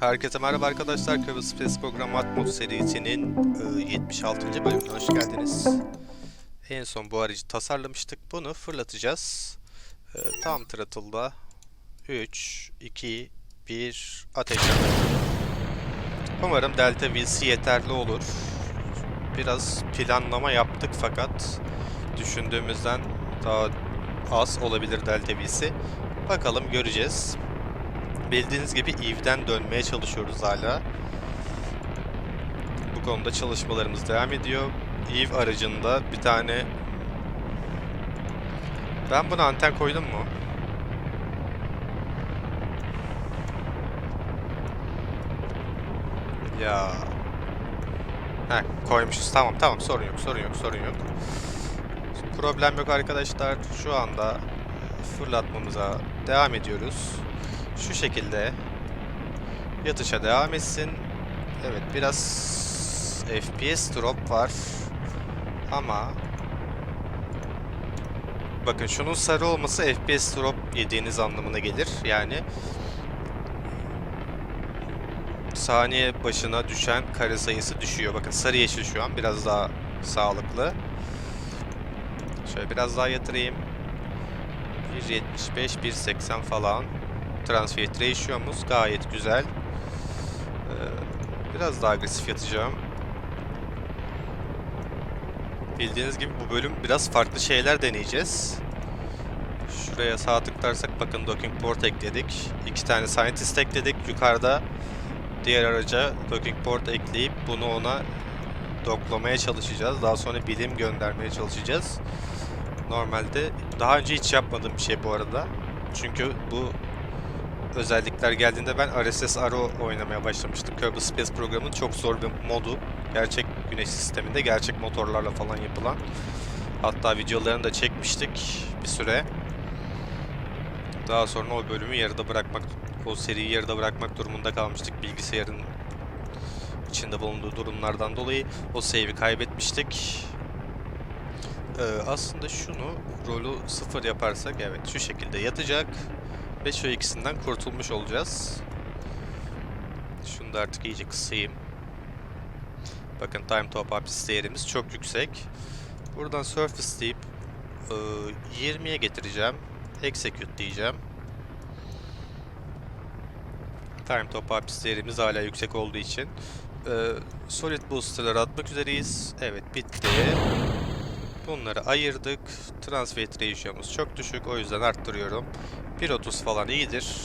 Herkese merhaba arkadaşlar. Kıbrıs Space Program Atmos serisinin e, 76. bölümüne hoş geldiniz. En son bu aracı tasarlamıştık. Bunu fırlatacağız. E, Tam throttle'da 3, 2, 1, ateş Umarım Delta V'si yeterli olur. Biraz planlama yaptık fakat düşündüğümüzden daha az olabilir Delta V'si. Bakalım göreceğiz. Bildiğiniz gibi Eve'den dönmeye çalışıyoruz hala. Bu konuda çalışmalarımız devam ediyor. Eve aracında bir tane... Ben buna anten koydum mu? Ya... Heh, koymuşuz. Tamam tamam sorun yok sorun yok sorun yok. Problem yok arkadaşlar. Şu anda fırlatmamıza devam ediyoruz. Şu şekilde yatışa devam etsin. Evet biraz FPS drop var. Ama bakın şunun sarı olması FPS drop yediğiniz anlamına gelir. Yani saniye başına düşen kare sayısı düşüyor. Bakın sarı yeşil şu an biraz daha sağlıklı. Şöyle biraz daha yatırayım. 1.75, 1.80 falan. Transfer ratio'muz gayet güzel. Ee, biraz daha agresif yatacağım. Bildiğiniz gibi bu bölüm biraz farklı şeyler deneyeceğiz. Şuraya sağ tıklarsak bakın docking port ekledik. İki tane scientist ekledik. Yukarıda diğer araca docking port ekleyip bunu ona doklamaya çalışacağız. Daha sonra bilim göndermeye çalışacağız. Normalde daha önce hiç yapmadığım bir şey bu arada. Çünkü bu özellikler geldiğinde ben RSS Aro oynamaya başlamıştım. Kerbal Space programının çok zor bir modu. Gerçek güneş sisteminde gerçek motorlarla falan yapılan. Hatta videolarını da çekmiştik bir süre. Daha sonra o bölümü yarıda bırakmak, o seriyi yarıda bırakmak durumunda kalmıştık. Bilgisayarın içinde bulunduğu durumlardan dolayı o save'i kaybetmiştik. Ee, aslında şunu rolü sıfır yaparsak evet şu şekilde yatacak. Ve şu ikisinden kurtulmuş olacağız. Şunu da artık iyice kısayım. Bakın time top up değerimiz çok yüksek. Buradan surface deyip e, 20'ye getireceğim. Execute diyeceğim. Time top up değerimiz hala yüksek olduğu için. E, solid booster'ları atmak üzereyiz. Evet bitti. Bunları ayırdık. Transfer ratio'muz çok düşük. O yüzden arttırıyorum. 1.30 falan iyidir.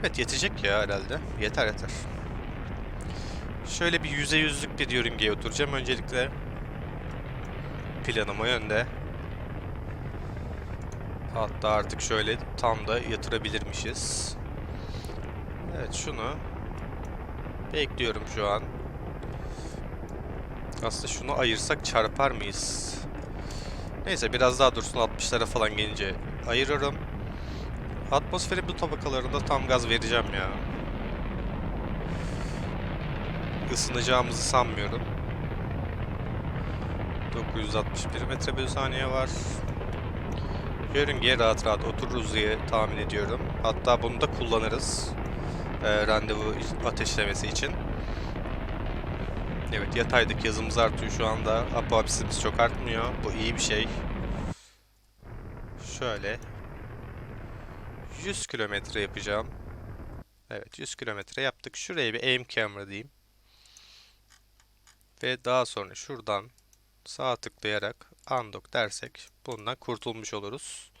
Evet yetecek ya herhalde. Yeter yeter. Şöyle bir yüze yüzlük bir yörüngeye oturacağım. Öncelikle planıma yönde. Hatta artık şöyle tam da yatırabilirmişiz. Evet şunu bekliyorum şu an. Aslında şunu ayırsak çarpar mıyız? Neyse biraz daha dursun 60'lara falan gelince ayırırım. Atmosferin bu tabakalarında tam gaz vereceğim ya. Isınacağımızı sanmıyorum. 961 metre bölü saniye var. Yörüngeye rahat rahat otururuz diye tahmin ediyorum. Hatta bunu da kullanırız. Ee, randevu ateşlemesi için. Evet yataydaki yazımız artıyor şu anda. Apoapsimiz çok artmıyor. Bu iyi bir şey. Şöyle. 100 kilometre yapacağım. Evet 100 kilometre yaptık. Şuraya bir aim camera diyeyim. Ve daha sonra şuradan sağ tıklayarak undock dersek bundan kurtulmuş oluruz.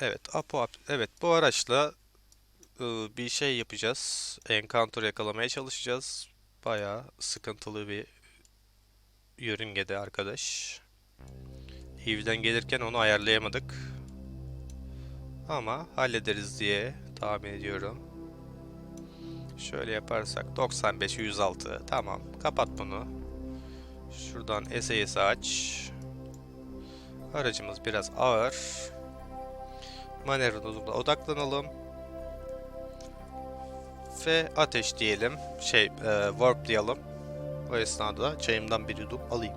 Evet, Apoap evet bu araçla bir şey yapacağız. Encounter yakalamaya çalışacağız. Bayağı sıkıntılı bir yörüngede arkadaş. Eve'den gelirken onu ayarlayamadık. Ama hallederiz diye tahmin ediyorum. Şöyle yaparsak 95 106 tamam kapat bunu. Şuradan SAS aç. Aracımız biraz ağır. Manevramıza odaklanalım ve ateş diyelim. Şey, e, warplayalım. O esnada çayımdan bir yudum alayım.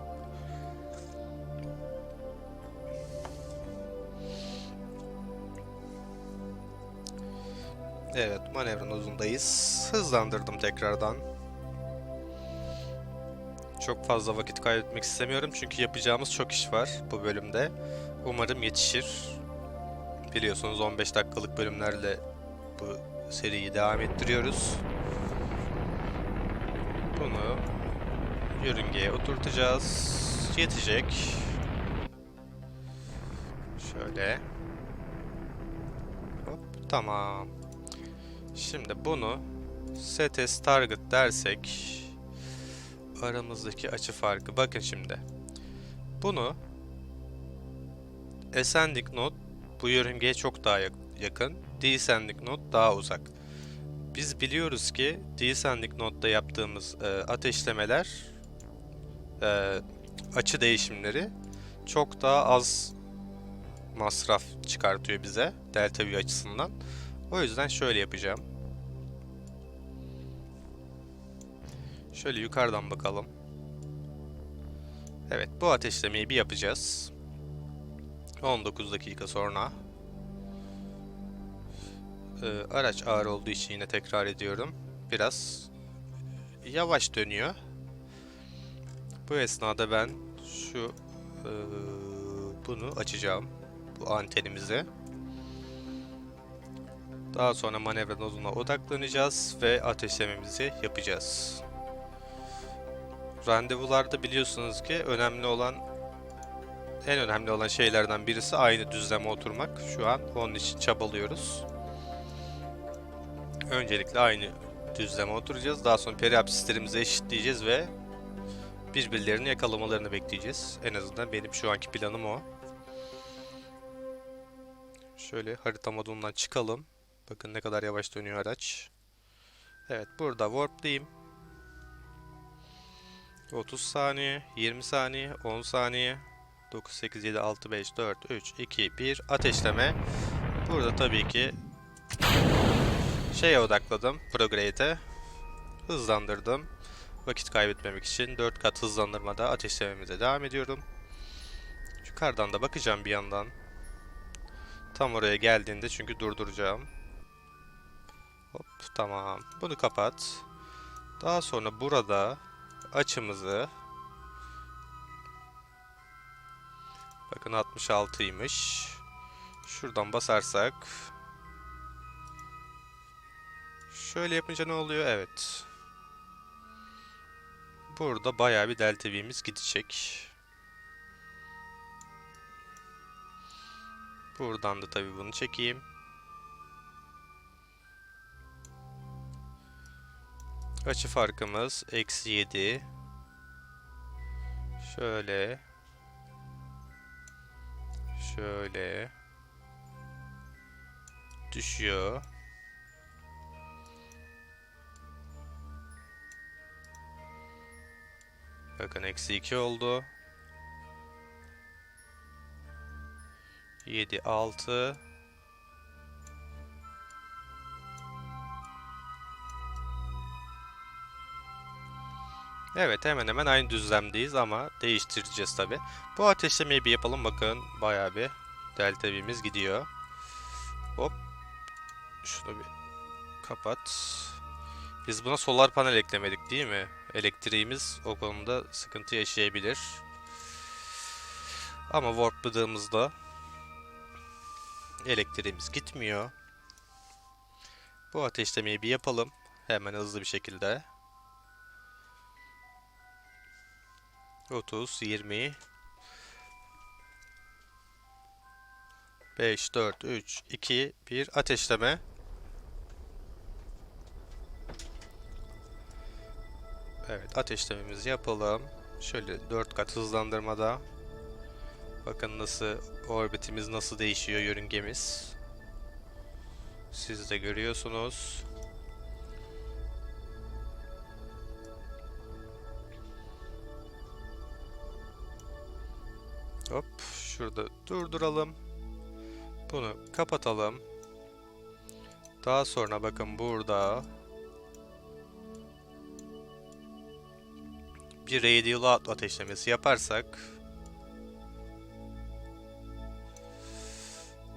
Evet, manevra nodundayız. Hızlandırdım tekrardan. Çok fazla vakit kaybetmek istemiyorum çünkü yapacağımız çok iş var bu bölümde. Umarım yetişir. Biliyorsunuz 15 dakikalık bölümlerle bu seriyi devam ettiriyoruz. Bunu yörüngeye oturtacağız. Yetecek. Şöyle. Hop, tamam. Şimdi bunu set as target dersek aramızdaki açı farkı. Bakın şimdi. Bunu ascending node bu yörüngeye çok daha yak- yakın. Descending node daha uzak. Biz biliyoruz ki descending node'da yaptığımız e, ateşlemeler e, açı değişimleri çok daha az masraf çıkartıyor bize delta V açısından. O yüzden şöyle yapacağım. Şöyle yukarıdan bakalım. Evet bu ateşlemeyi bir yapacağız. 19 dakika sonra. Ee, araç ağır olduğu için yine tekrar ediyorum. Biraz yavaş dönüyor. Bu esnada ben şu ee, bunu açacağım. Bu antenimizi. Daha sonra manevra noduna odaklanacağız ve ateşlememizi yapacağız. Randevularda biliyorsunuz ki önemli olan en önemli olan şeylerden birisi aynı düzleme oturmak. Şu an onun için çabalıyoruz. Öncelikle aynı düzleme oturacağız. Daha sonra periapsislerimizi eşitleyeceğiz ve birbirlerini yakalamalarını bekleyeceğiz. En azından benim şu anki planım o. Şöyle harita modundan çıkalım. Bakın ne kadar yavaş dönüyor araç. Evet burada warp'lıyım. 30 saniye, 20 saniye, 10 saniye. 9, 8, 7, 6, 5, 4, 3, 2, 1. Ateşleme. Burada tabii ki şeye odakladım. Prograde'e. Hızlandırdım. Vakit kaybetmemek için 4 kat hızlandırmada ateşlememize devam ediyorum. Yukarıdan da bakacağım bir yandan. Tam oraya geldiğinde çünkü durduracağım. Hop tamam. Bunu kapat. Daha sonra burada açımızı bakın 66'ymış. Şuradan basarsak şöyle yapınca ne oluyor? Evet. Burada bayağı bir delta V'miz gidecek. Buradan da tabii bunu çekeyim. Açı farkımız eksi 7. Şöyle. Şöyle. Düşüyor. Bakın eksi 2 oldu. 7, 6. Evet hemen hemen aynı düzlemdeyiz ama değiştireceğiz tabi. Bu ateşlemeyi bir yapalım bakın bayağı bir delta V'miz gidiyor. Hop. Şunu bir kapat. Biz buna solar panel eklemedik değil mi? Elektriğimiz o konuda sıkıntı yaşayabilir. Ama warpladığımızda elektriğimiz gitmiyor. Bu ateşlemeyi bir yapalım. Hemen hızlı bir şekilde. 30, 20 5, 4, 3, 2, 1 ateşleme. Evet ateşlememizi yapalım. Şöyle 4 kat hızlandırmada. Bakın nasıl orbitimiz nasıl değişiyor yörüngemiz. Siz de görüyorsunuz. Hop şurada durduralım. Bunu kapatalım. Daha sonra bakın burada bir radial out ateşlemesi yaparsak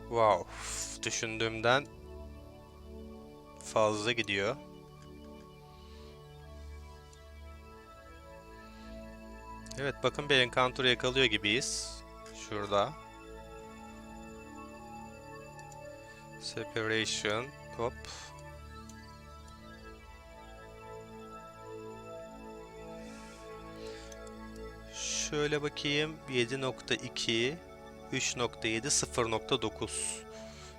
Wow, düşündüğümden fazla gidiyor. Evet bakın bir encounter yakalıyor gibiyiz. Şurada. Separation. Hop. Şöyle bakayım. 7.2 3.7 0.9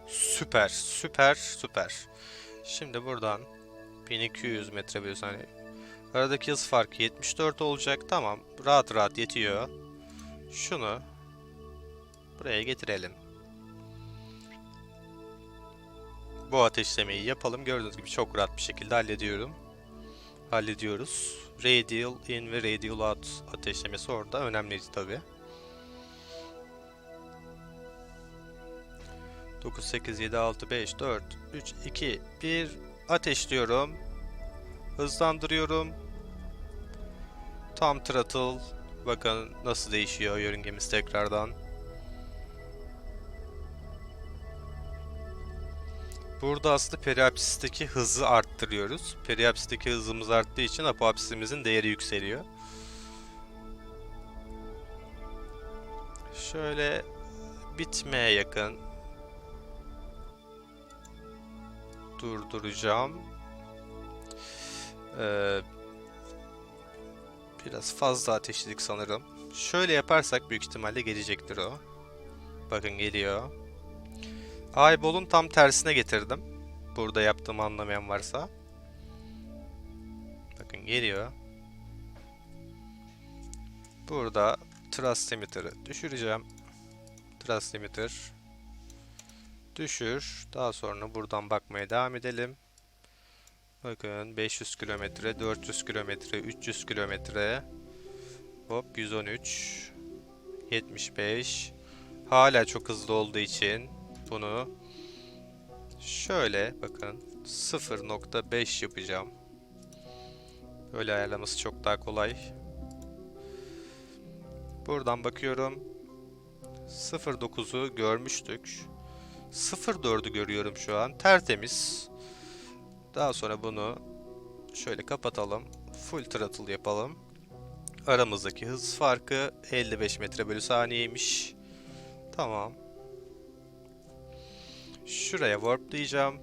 Süper, süper, süper. Şimdi buradan 1200 metre bölü saniye. Aradaki hız farkı 74 olacak. Tamam, rahat rahat yetiyor. Şunu buraya getirelim. Bu ateşlemeyi yapalım. Gördüğünüz gibi çok rahat bir şekilde hallediyorum. Hallediyoruz. Radial in ve radial out ateşlemesi orada önemli tabi. 9, 8, 7, 6, 5, 4, 3, 2, 1 ateşliyorum. Hızlandırıyorum. Tam throttle. Bakın nasıl değişiyor yörüngemiz tekrardan. Burada aslında periapsisteki hızı arttırıyoruz. Periapsisteki hızımız arttığı için apoapsisimizin değeri yükseliyor. Şöyle bitmeye yakın durduracağım. Ee, biraz fazla ateşledik sanırım. Şöyle yaparsak büyük ihtimalle gelecektir o. Bakın geliyor. Eyeball'un tam tersine getirdim. Burada yaptığımı anlamayan varsa. Bakın geliyor. Burada thrust limiter'ı düşüreceğim. Thrust limiter düşür. Daha sonra buradan bakmaya devam edelim. Bakın 500 kilometre, 400 kilometre, 300 kilometre. Hop 113. 75. Hala çok hızlı olduğu için bunu şöyle bakın 0.5 yapacağım. Böyle ayarlaması çok daha kolay. Buradan bakıyorum. 0.9'u görmüştük. 0.4'ü görüyorum şu an. Tertemiz. Daha sonra bunu şöyle kapatalım. Full throttle yapalım. Aramızdaki hız farkı 55 metre bölü saniyeymiş. Tamam. Şuraya warplayacağım.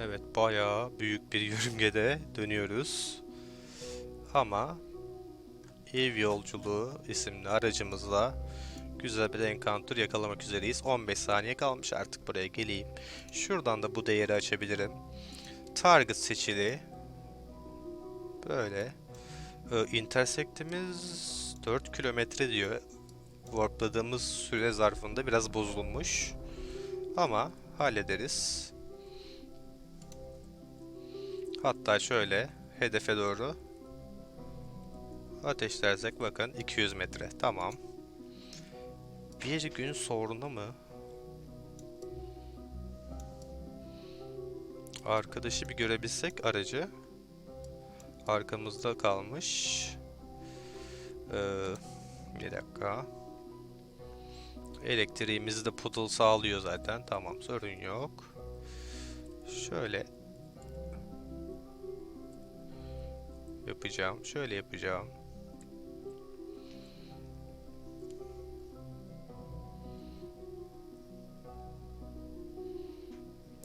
Evet bayağı büyük bir yörüngede dönüyoruz. Ama Ev Yolculuğu isimli aracımızla güzel bir encounter yakalamak üzereyiz. 15 saniye kalmış artık buraya geleyim. Şuradan da bu değeri açabilirim. Target seçili. Böyle. Ee, intersectimiz 4 kilometre diyor. Warpladığımız süre zarfında biraz bozulmuş. Ama hallederiz. Hatta şöyle hedefe doğru ateşlersek bakın 200 metre. Tamam. Bir gün sonra mı? Arkadaşı bir görebilsek aracı. Arkamızda kalmış. Ee, bir dakika. Elektriğimizi de Poodle sağlıyor zaten. Tamam sorun yok. Şöyle yapacağım. Şöyle yapacağım.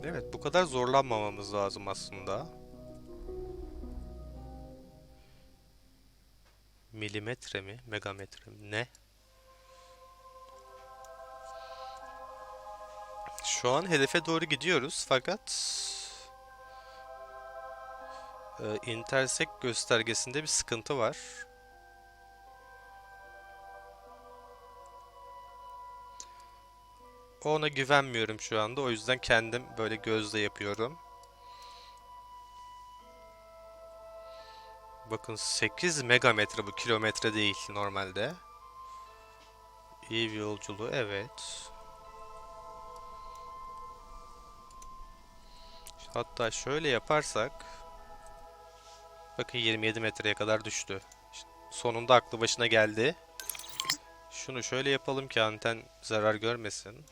Evet bu kadar zorlanmamamız lazım aslında. Milimetre mi? Megametre mi? Ne? Şu an hedefe doğru gidiyoruz fakat e, intersect göstergesinde bir sıkıntı var. Ona güvenmiyorum şu anda. O yüzden kendim böyle gözle yapıyorum. Bakın 8 megametre bu kilometre değil normalde. İyi bir yolculuğu evet. Hatta şöyle yaparsak bakın 27 metreye kadar düştü. Sonunda aklı başına geldi. Şunu şöyle yapalım ki anten zarar görmesin.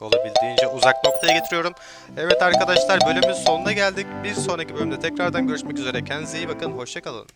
olabildiğince uzak noktaya getiriyorum. Evet arkadaşlar bölümün sonuna geldik. Bir sonraki bölümde tekrardan görüşmek üzere. Kendinize iyi bakın. Hoşçakalın.